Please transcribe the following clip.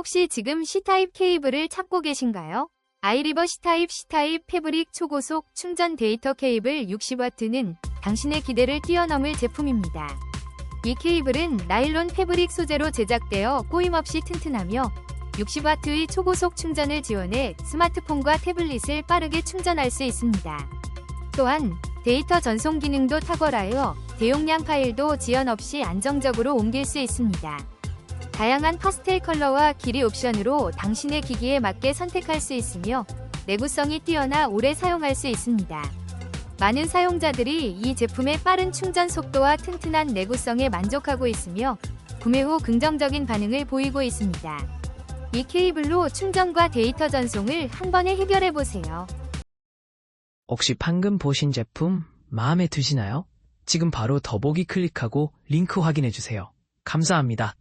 혹시 지금 C타입 케이블을 찾고 계신가요? 아이리버 C타입 C타입 패브릭 초고속 충전 데이터 케이블 60W는 당신의 기대를 뛰어넘을 제품입니다. 이 케이블은 나일론 패브릭 소재로 제작되어 꼬임없이 튼튼하며 60W의 초고속 충전을 지원해 스마트폰과 태블릿을 빠르게 충전할 수 있습니다. 또한 데이터 전송 기능도 탁월하여 대용량 파일도 지연 없이 안정적으로 옮길 수 있습니다. 다양한 파스텔 컬러와 길이 옵션으로 당신의 기기에 맞게 선택할 수 있으며 내구성이 뛰어나 오래 사용할 수 있습니다. 많은 사용자들이 이 제품의 빠른 충전 속도와 튼튼한 내구성에 만족하고 있으며 구매 후 긍정적인 반응을 보이고 있습니다. 이 케이블로 충전과 데이터 전송을 한 번에 해결해 보세요. 혹시 방금 보신 제품 마음에 드시나요? 지금 바로 더보기 클릭하고 링크 확인해 주세요. 감사합니다.